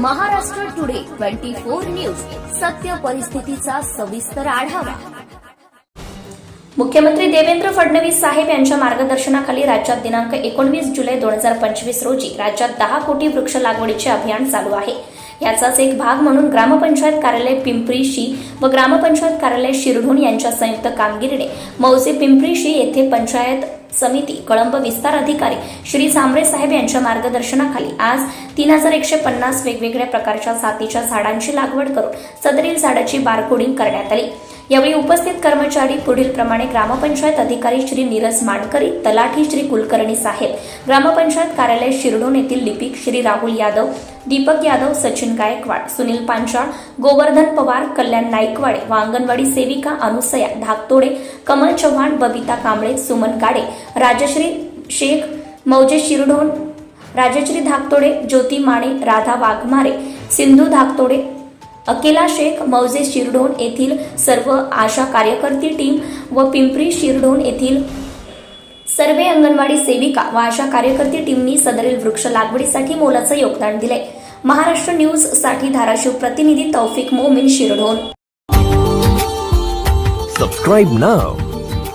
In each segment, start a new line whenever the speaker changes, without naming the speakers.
Maharashtra today twenty four news. सत्य परिस्थितीचा सविस्तर आढावा.
मुख्यमंत्री देवेंद्र फडणवीस साहेब यांच्या मार्गदर्शनाखाली राज्यात दिनांक एकोणवीस जुलै दोन हजार पंचवीस रोजी राज्यात दहा कोटी वृक्ष लागवडीचे अभियान चालू आहे. याचाच एक भाग म्हणून ग्रामपंचायत कार्यालय पिंपरीशी व ग्रामपंचायत कार्यालय शिरढोण यांच्या संयुक्त कामगिरीने मौजे पिंपरीशी येथे पंचायत समिती कळंब विस्तार अधिकारी श्री सांबरे साहेब यांच्या मार्गदर्शनाखाली आज तीन हजार एकशे पन्नास वेगवेगळ्या प्रकारच्या जातीच्या झाडांची लागवड करून सदरील झाडाची बारकोडिंग करण्यात आली. यावेळी उपस्थित कर्मचारी पुढील प्रमाणे ग्रामपंचायत अधिकारी श्री नीरज माडकरी तलाठी श्री कुलकर्णी साहेब ग्रामपंचायत कार्यालय शिरडोन येथील लिपिक श्री राहुल यादव दीपक यादव सचिन गायकवाड सुनील पांचाळ गोवर्धन पवार कल्याण नाईकवाडे व अंगणवाडी सेविका अनुसया धाकतोडे कमल चव्हाण बबिता कांबळे सुमन गाडे राजश्री शेख मौजे शिरढोण राजश्री धाकतोडे ज्योती माने राधा वाघमारे सिंधू धाकतोडे अकेला शेख मौजे शिरडोन येथील सर्व आशा कार्यकर्ती टीम व पिंपरी शिरडोन येथील सर्वे अंगणवाडी सेविका व आशा कार्यकर्ती टीमनी सदरील वृक्ष लागवडीसाठी मोलाचं योगदान दिले महाराष्ट्र न्यूजसाठी धाराशिव प्रतिनिधी Taufiq Momin Shirdhon
Subscribe now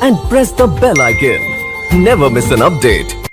and press the bell icon never miss an update